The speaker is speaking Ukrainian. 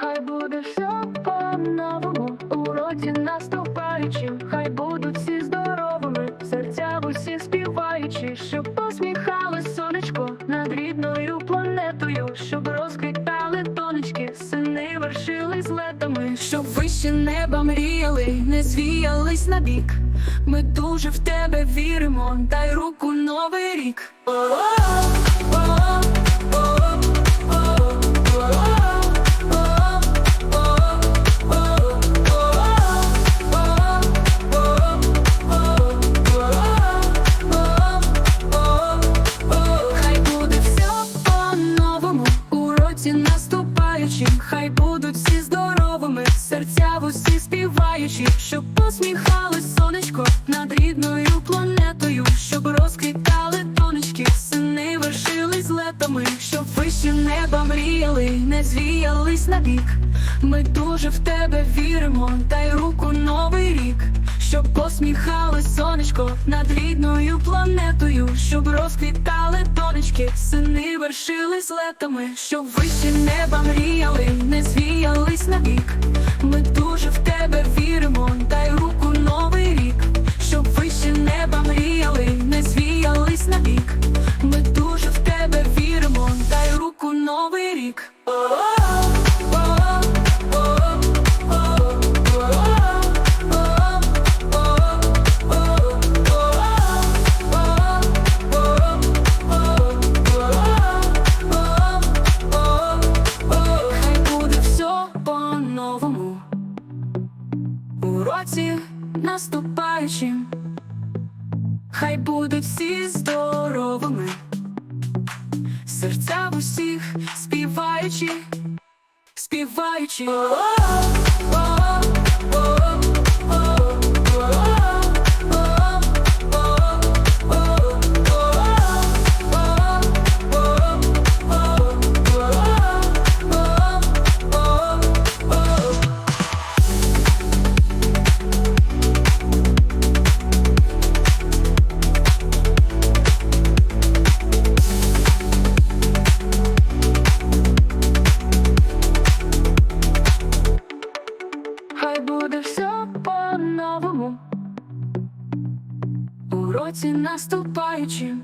Хай буде все по-новому, у році наступаючим, хай будуть всі здоровими, серця усі співаючи, щоб посміхалось сонечко над рідною планетою, щоб розквітали тонечки, сини вершили летами, щоб вище неба мріяли, не звіялись на бік. Ми дуже в тебе віримо, дай руку новий рік. Наступаючим, хай будуть всі здоровими, серця в усі співаючі, щоб посміхалось сонечко над рідною планетою, щоб розквітали тонечки, сини вершились летами, щоб вище неба мріяли, не звіялись на бік. Ми дуже в тебе віримо, дай руку новий рік. Щоб посміхалось сонечко над рідною планетою, щоб розквітали тонечки, сини вершились летами, щоб вище неба мріяли, не звіялись на бік. Ми дуже в тебе віримо, році наступаючим, хай будуть всі здоровими, серця в усіх співаючи, співаючи. Хай по-новому. Уроці наступаючим,